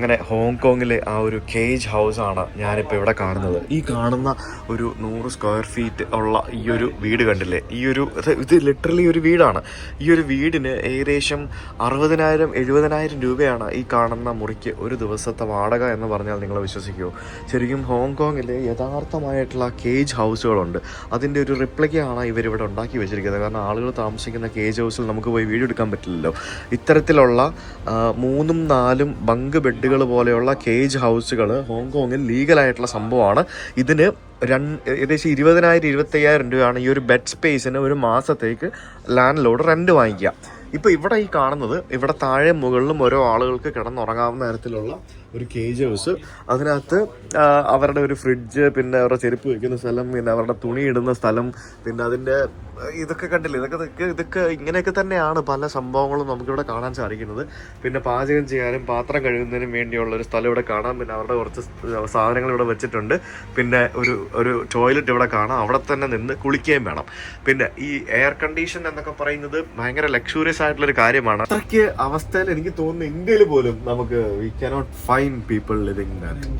അങ്ങനെ ഹോങ്കോങ്ങിലെ ആ ഒരു കേജ് ഹൗസ് ആണ് ഞാനിപ്പോൾ ഇവിടെ കാണുന്നത്. ഈ കാണുന്ന ഒരു നൂറ് സ്ക്വയർ ഫീറ്റ് ഉള്ള ഈ ഒരു വീട് കണ്ടില്ലേ? ഈ ഒരു ഇത് ലിറ്ററലി ഒരു വീടാണ്. ഈ ഒരു വീടിന് ഏകദേശം അറുപതിനായിരം എഴുപതിനായിരം രൂപയാണ് ഈ കാണുന്ന മുറിക്ക് ഒരു ദിവസത്തെ വാടക എന്ന് പറഞ്ഞാൽ നിങ്ങൾ വിശ്വസിക്കുമോ ശരിക്കും ഹോങ്കോങ്ങിലെ യഥാർത്ഥമായിട്ടുള്ള കേജ് ഹൗസുകളുണ്ട് അതിന്റെ ഒരു റിപ്ലിക്കയാണ് ഇവരിവിടെ ഉണ്ടാക്കി വെച്ചിരിക്കുന്നത്. കാരണം ആളുകൾ താമസിക്കുന്ന കേജ് ഹൗസിൽ നമുക്ക് പോയി വീഡിയോ എടുക്കാൻ പറ്റില്ലല്ലോ. ഇത്തരത്തിലുള്ള മൂന്നും നാലും ബങ്ക് ബെഡുകൾ പോലെയുള്ള കേജ് ഹൗസുകൾ ഹോങ്കോങ്ങിൽ ലീഗലായിട്ടുള്ള സംഭവമാണ്. ഇതിന് രണ്ട് ഏകദേശം ഇരുപതിനായിരം ഇരുപത്തയ്യായിരം രൂപയാണ് ഈ ഒരു ബെഡ് സ്പേസിന് ഒരു മാസത്തേക്ക് ലാൻഡ് ലോഡ് റെന്റ് വാങ്ങിക്കുക. ഇപ്പോൾ ഇവിടെ ഈ കാണുന്നത് ഇവിടെ താഴെ മുകളിലും ഓരോ ആളുകൾക്ക് കിടന്നുറങ്ങാവുന്ന തരത്തിലുള്ള ഒരു കേജ് ഹൗസ് അതിനകത്ത് അവരുടെ ഒരു ഫ്രിഡ്ജ് പിന്നെ അവരുടെ ചെരുപ്പ് വയ്ക്കുന്ന സ്ഥലം പിന്നെ അവരുടെ തുണി ഇടുന്ന സ്ഥലം പിന്നെ അതിന്റെ ഇതൊക്കെ കണ്ടില്ല? ഇതൊക്കെ ഇതൊക്കെ ഇങ്ങനെയൊക്കെ തന്നെയാണ് പല സംഭവങ്ങളും നമുക്കിവിടെ കാണാൻ സാധിക്കുന്നത്. പിന്നെ പാചകം ചെയ്യാനും പാത്രം കഴുകുന്നതിനും വേണ്ടിയുള്ള ഒരു സ്ഥലം ഇവിടെ കാണാം. പിന്നെ അവരുടെ കുറച്ച് സാധനങ്ങൾ ഇവിടെ വെച്ചിട്ടുണ്ട്. പിന്നെ ഒരു ഒരു ടോയ്ലറ്റ് ഇവിടെ കാണാം. അവിടെ തന്നെ നിന്ന് കുളിക്കുകയും വേണം. പിന്നെ ഈ എയർ കണ്ടീഷൻ എന്നൊക്കെ പറയുന്നത് ഭയങ്കര ലക്ഷൂറിയസ് ആയിട്ടുള്ള ഒരു കാര്യമാണ്. അത്രയ്ക്ക് അവസ്ഥയിൽ എനിക്ക് തോന്നുന്നു ഇന്ത്യയിൽ പോലും നമുക്ക് we cannot fine people living that